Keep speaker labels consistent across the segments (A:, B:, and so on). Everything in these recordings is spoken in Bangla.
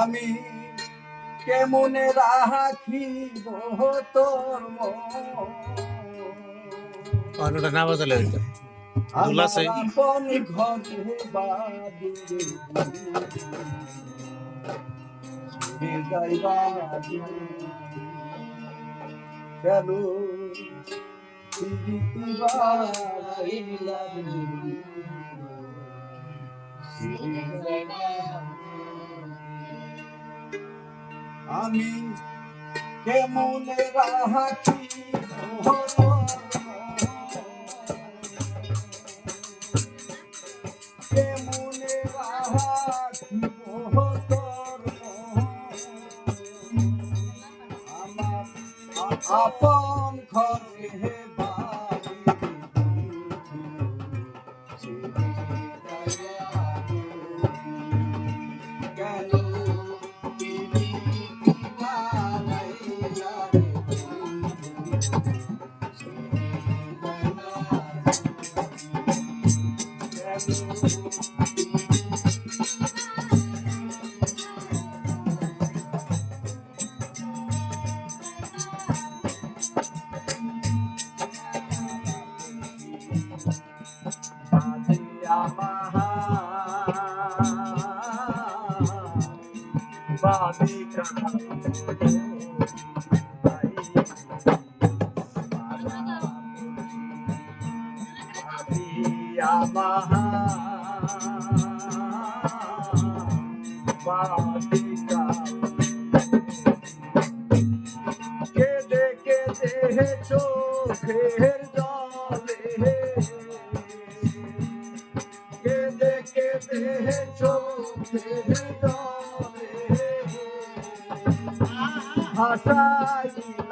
A: আমি কেমনে রাখিব তোর
B: অন্যটা না বাজালে হইতো।
A: ঘরে আমি কেমনে রাখি? কেমনে রাখি? আপন ঘরে बाबी का কেদে কেদে চোখের জলে কেদে কেদে চোখের জলে হাসাইলাম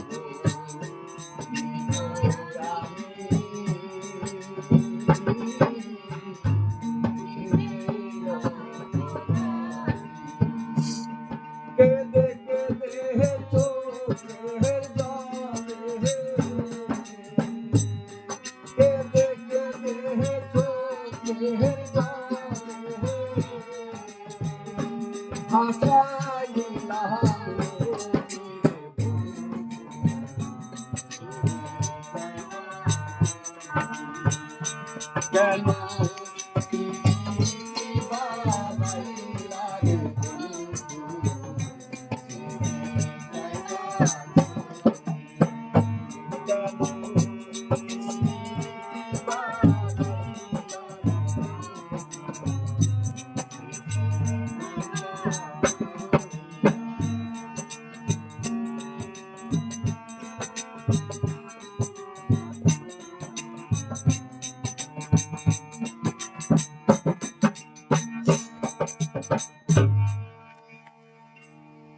A: কেদে কেদে চোখের the